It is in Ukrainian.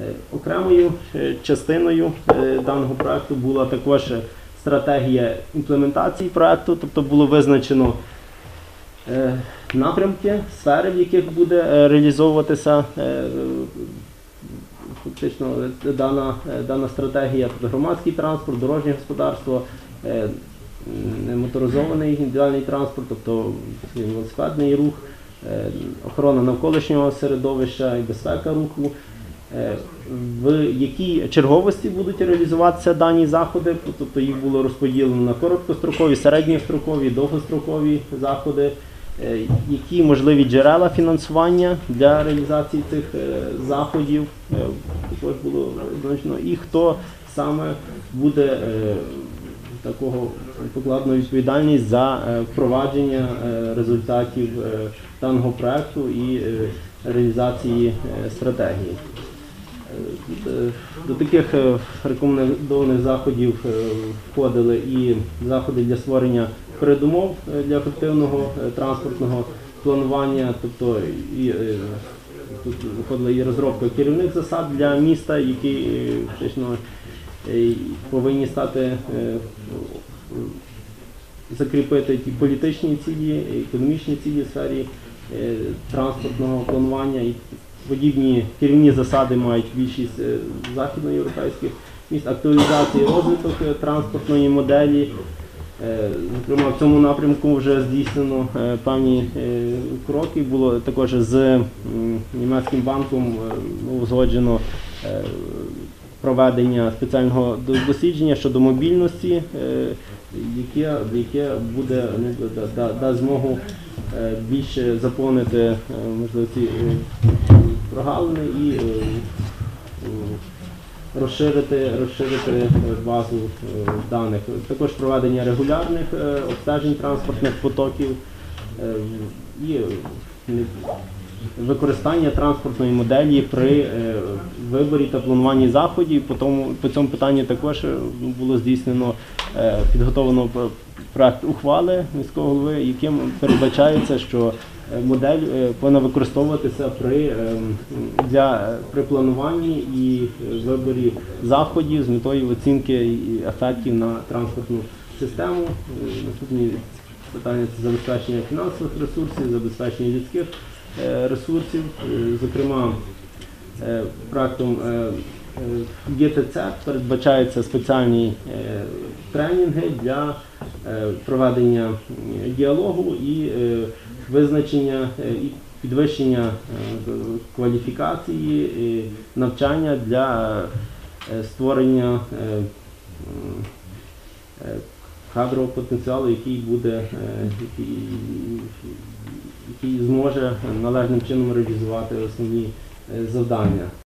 Е, Окремою е, частиною е, даного проекту була також стратегія імплементації проекту, тобто було визначено напрямки, сфери, в яких буде реалізовуватися фактично дана, дана стратегія, тобто громадський транспорт, дорожнє господарство, моторизований індивідуальний транспорт, тобто велосипедний рух, охорона навколишнього середовища і безпека руху. Е, В якій черговості будуть реалізуватися дані заходи, тобто їх було розподілено на короткострокові, середньострокові, довгострокові заходи, Е, які можливі джерела фінансування для реалізації цих е, заходів, також було визначено, і хто саме буде такого покладено відповідальність за впровадження результатів даного проекту і реалізації стратегії. Е, До таких е, рекомендованих заходів е, входили і заходи для створення передумов для ефективного транспортного планування, тобто і тут входила і розробка керівних засад для міста, які фактично повинні стати закріпити ті політичні цілі, економічні цілі в сфері транспортного планування. Подібні керівні засади мають більшість е, західноєвропейських міст, актуалізація і розвиток е, транспортної моделі. Е, Зокрема, в цьому напрямку вже здійснено певні кроки. Було також з німецьким банком узгоджено проведення спеціального дослідження щодо мобільності, яке, яке буде да- да- дасть змогу більше заповнити можливо, ці прогалини і е, е, розширити, розширити базу е, даних. Також проведення регулярних обстежень транспортних потоків і використання транспортної моделі при виборі та плануванні заходів. По, тому, по цьому питанню також було здійснено підготовлено проект ухвали міського голови, яким передбачається, що модель е, повинна використовуватися при, е, для, е, при плануванні і е, виборі заходів з метою оцінки ефектів на транспортну систему. Е, Наступні питання це забезпечення фінансових ресурсів, забезпечення людських е, ресурсів, Е, зокрема е, проектом е, е, ГТЦ передбачаються спеціальні е, тренінги для е, проведення е, діалогу і е, визначення е, і підвищення е, кваліфікації, і навчання для е, створення е, е, кадрового потенціалу, який буде, е, який, який зможе належним чином реалізувати основні е, завдання.